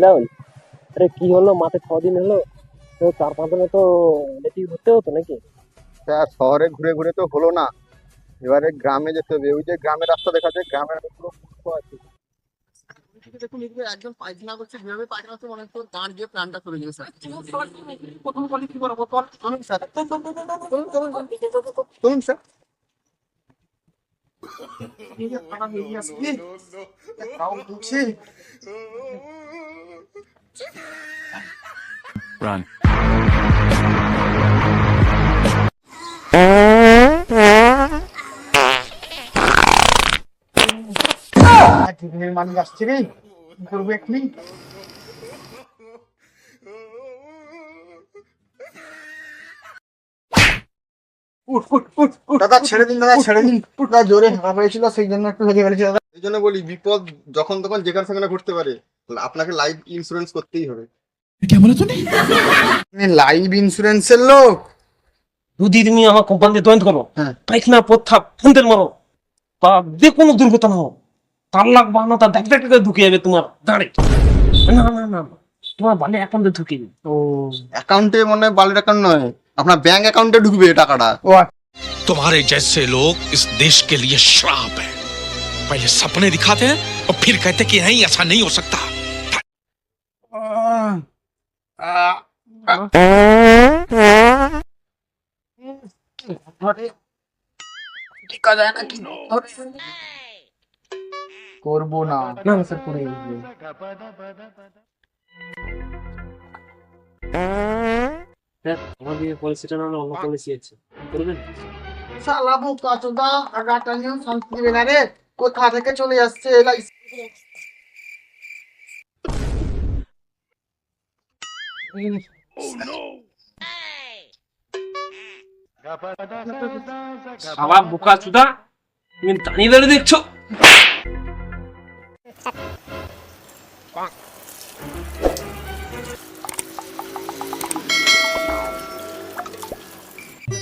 দাউন আরে কি হলো মাঠে ছদিন হলো তো চার পাঁচ দিনে তো লেটি ঘুরতে হতো নাকি স্যার শহরে ঘুরে ঘুরে তো হলো না এবারে গ্রামে যেতে হবে ওই যে গ্রামের রাস্তা দেখা যায় গ্রামের রাস্তা পুরো আছে দেখুন এদিকে একজন পায়খানা করছে যেভাবে পায়খানা করছে মনে হচ্ছে দাঁড় গিয়ে প্রাণটা চলে যাবে স্যার প্রথম বলি কি করব চলুন স্যার চলুন স্যার Run. মানুষ আসছে রে কি করব এখনই দাদা ছেড়ে দিন দাদা ছেড়ে দিন। দাদা জোরে হাঁকা পেয়েছিল সেই জন্য একটু হেগে ফেলেছি দাদা। এই জন্য বলি বিপদ যখন তখন যেখানে সেখানে ঘটতে পারে আপনাকে লাইফ ইন্স্যুরেন্স করতেই হবে। লাইফ ইন্স্যুরেন্সের লোক। যদি তুমি আমার কোম্পানিতে জয়েন করো। পায়খানা পথা মারো। তা যে কোনো দুর্ঘটনা হোক তার দেখ দেখ ঢুকে যাবে তোমার দাঁড়ে না না না না। তোমার বালে অ্যাকাউন্টে ঢুকে যাবে ও অ্যাকাউন্টে মনে হয় বালের অ্যাকাউন্ট নয়। আপনার ব্যাংক অ্যাকাউন্টে ঢুকবে টাকাটা ও तुम्हारे जैसे लोग इस देश के लिए श्राप है पहले सपने दिखाते हैं और फिर कहते कि नहीं ऐसा नहीं हो सकता করবো না না না স্যার পড়ে স্যার আমাদের পলিসিটা না হলে অন্য পলিসি আছে। করবেন শালা বোকা চোদা আগাটা নিয়ে শান্তি দেবে না রে। কোথা থেকে চলে আসছে এলাই- শালা বোকা চুদা তুমি দাঁড়িয়ে দাঁড়িয়ে দেখছ?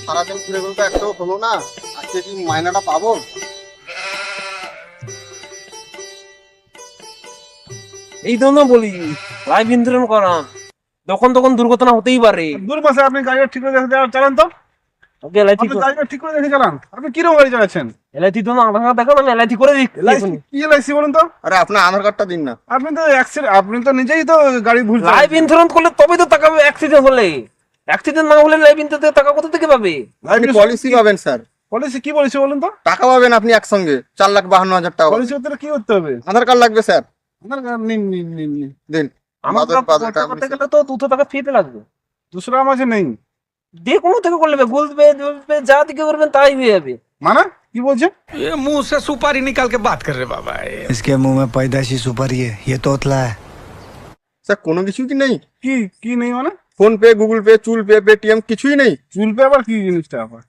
সারাদিন ঘুরে ঘুরে তো একটাও হলো না। আজকে কি মাইনাটা পাবো? এই জন্য বলি লাইফ ইন্স্যুরেন্স করা যখন তখন দুর্ঘটনা হতেই পারে। দূর বসে আপনি গাড়িটা ঠিক করে দেখে চালান তো। ওকে এলআইসি আপনি গাড়িটা ঠিক করে দেখে চালান। আপনি কীরকম গাড়ি চালাচ্ছেন? এলআইসি তো না আধার দেখো আমি এলআইসি করে দিচ্ছি এলআইসি কি এলআইসি বলুন তো? আরে আপনার আধার কার্ডটা দিন না। আপনি তো অ্যাক্সিডেন্ট আপনি তো নিজেই তো গাড়ি ভুল লাইফ চালাচ্ছেন। ইন্স্যুরেন্স করলে তবেই তো টাকা অ্যাক্সিডেন্ট হলে। অ্যাক্সিডেন্ট না হলে লাইফ ইন্স্যুরেন্স টাকা কোথা থেকে পাবে আপনি পলিসি পাবেন স্যার পলিসি কি বলেছে বলুন তো টাকা পাবেন আপনি একসঙ্গে চার লাখ বাহান্ন হাজার টাকা পলিসি করতে কি করতে হবে আধার কার্ড লাগবে স্যার আধার কার্ড নিন নিন নিন নিন দিন আমার বাদল- বাদল টাকা করতে বলেছে। গেলে তো দুশো টাকা ফিতে লাগবে দুশো টাকা মাঝে নেই যে কোনো থেকে করলে গুগল পে পে যা দিকে করবেন তাই হয়ে যাবে মানে কি বলছে ये मुंह से सुपारी निकाल के बात कर रहे बाबा ये इसके मुंह में पैदाइशी सुपारी है ये तोतला है স্যার কোনো কিছু কি নেই কি কি নেই মানে ফোন পে গুগল পে চুল পে পেটিএম কিছুই নেই। চুল পে আবার কি জিনিসটা আবার?